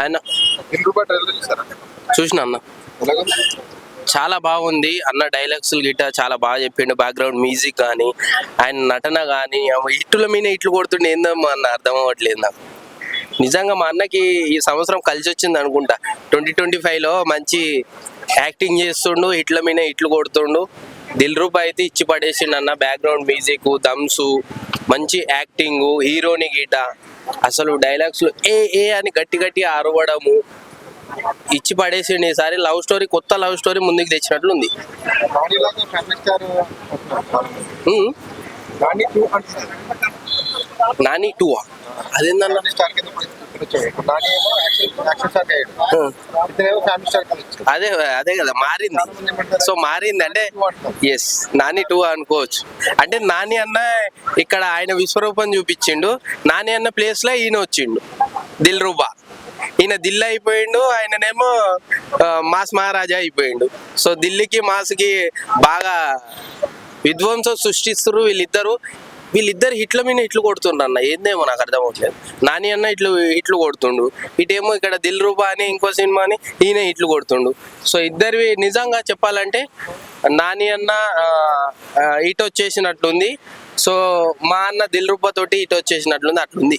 ఆయన చూసిన అన్న. చాలా బాగుంది. అన్న డైలాగ్స్ గిట్ట చాలా బాగా చెప్పిండు. బ్యాక్గ్రౌండ్ మ్యూజిక్ కానీ ఆయన నటన కానీ ఇట్టుల మీద ఇట్లు కొడుతుండే ఏందమ్మా అన్న అర్థం అవ్వట్లేదు నాకు. నిజంగా మా అన్నకి ఈ సంవత్సరం కలిసి వచ్చింది అనుకుంటా ట్వంటీ ట్వంటీ ఫైవ్లో మంచి యాక్టింగ్ చేస్తుండు ఇట్ల మీద ఇట్లు కొడుతుండు. దిల్ రూపా అయితే ఇచ్చి పడేసిండు అన్న. బ్యాక్గ్రౌండ్ మ్యూజిక్ దమ్సు మంచి యాక్టింగ్ హీరోని గీట అసలు డైలాగ్స్ ఏ ఏ అని గట్టి గట్టి అరవడము ఇచ్చి పడేసిండు ఈసారి లవ్ స్టోరీ కొత్త లవ్ స్టోరీ ముందుకు టూ అంటున్నారు నాని టూ అదేందన్న? వచ్చాడు. యాక్షన్ అయ్యాడు. ఇతనేమో ఫ్యామిలీ అదే అదే కదా మారింది. సో మారింది అంటే ఎస్ నాని టూ అనుకోవచ్చు. అంటే నాని అన్న ఇక్కడ ఆయన విశ్వరూపం చూపించిండు. నాని అన్న ప్లేస్లో ఈయన వచ్చిండు దిల్ రూబా ఈయన దిల్ అయిపోయిండు ఆయననేమో మాస్ మహారాజా అయిపోయిండు. సో ఢిల్లీకి మాస్కి బాగా విధ్వంసం సృష్టిస్తున్నారు వీళ్ళిద్దరు. వీళ్ళిద్దరు హిట్ల మీద ఇట్లు కొడుతుండ్రు అన్న. ఏందేమో నాకు అర్థం అవట్లేదు. నాని అన్న ఇట్లు ఇట్లు కొడుతుండు. ఇటేమో ఇక్కడ దిల్ రూబా అని ఇంకో సినిమా అని ఈయన ఇట్లు కొడుతుండు. సో ఇద్దరివి నిజంగా చెప్పాలంటే నాని అన్న ఇటు వచ్చేసినట్లుంది సో మా అన్న దిల్ రూబా తోటి ఇటు వచ్చేసినట్లుంది అట్లుంది.